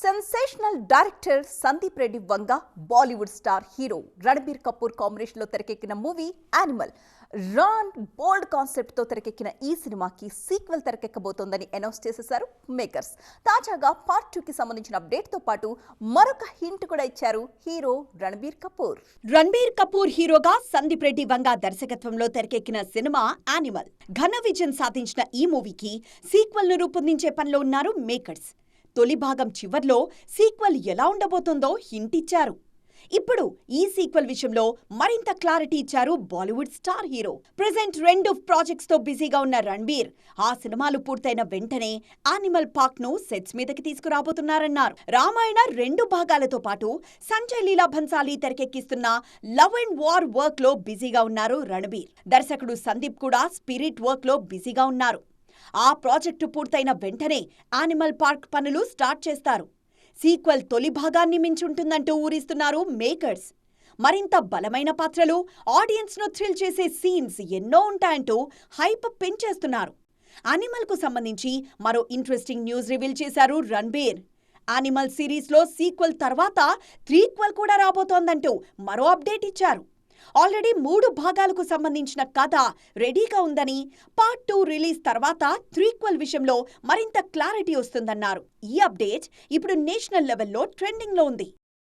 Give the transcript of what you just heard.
Sensational director Sandeep Reddy Vanga Bollywood star hero Ranbir Kapoor కాంబినేషన్లో తెరకెక్కిన movie animal రాన్ బోల్డ్ కాన్సెప్ట్తో తెరకెక్కిన ఈ సినిమాకి సీక్వెల్ తెరకెక్కబోతోందని అనౌన్స్ చేసేశారు మేకర్స్ తాజాగా పార్ట్ టూ కి సంబంధించిన అప్డేట్తో పాటు మరొక హింట్ కూడా ఇచ్చారు హీరో రణబీర్ కపూర్ రణబీర్ కపూర్ హీరోగా సందీప్ రెడ్డి వంగ దర్శకత్వంలో తెరకెక్కిన సినిమా యానిమల్ ఘన విజయం సాధించిన ఈ మూవీకి సీక్వెల్ను రూపొందించే పనిలో ఉన్నారు మేకర్స్ తొలి భాగం చివర్లో సీక్వెల్ ఎలా ఉండబోతుందో హింట్ ఇచ్చారు. ఇప్పుడు ఈ సీక్వెల్ విషయంలో మరింత క్లారిటీ ఇచ్చారు బాలీవుడ్ స్టార్ హీరో. ప్రెసెంట్ రెండు ప్రాజెక్ట్స్తో బిజీగా ఉన్న రణ్బీర్ ఆ సినిమాలు పూర్తయిన వెంటనే యానిమల్ పార్క్ను సెట్స్ మీదకి తీసుకురాబోతున్నారన్నారు. రామాయణ రెండు భాగాలతో పాటు సంజయ్ లీలా భన్సాలి తెరకెక్కిస్తున్న లవ్ అండ్ వార్ వర్క్లో బిజీగా ఉన్నారు రణబీర్. దర్శకుడు సందీప్ కూడా స్పిరిట్ వర్క్లో బిజీగా ఉన్నారు. ఆ ప్రాజెక్టు పూర్తయిన వెంటనే యానిమల్ పార్క్ పనులు స్టార్ట్ చేస్తారు. సీక్వెల్ తొలి భాగాన్ని మించుంటుందంటూ ఊరిస్తున్నారు మేకర్స్. మరింత బలమైన పాత్రలు ఆడియన్స్ను థ్రిల్ చేసే సీన్స్ ఎన్నో ఉంటాయంటూ హైప్ పెంచేస్తున్నారు అనిమల్కు సంబంధించి మరో ఇంట్రెస్టింగ్ న్యూస్ రివీల్ చేశారు రణబీర్. యానిమల్ సిరీస్లో సీక్వెల్ తర్వాత త్రీక్వెల్ కూడా రాబోతోందంటూ మరో అప్డేట్ ఇచ్చారు. ఆల్రెడీ మూడు భాగాలకు సంబంధించిన కథ రెడీగా ఉందని పార్ట్ టూ రిలీజ్ తర్వాత త్రీక్వల్ విషయంలో మరింత క్లారిటీ వస్తుందన్నారు. ఈ అప్డేట్ ఇప్పుడు నేషనల్ లెవెల్లో ట్రెండింగ్లో ఉంది.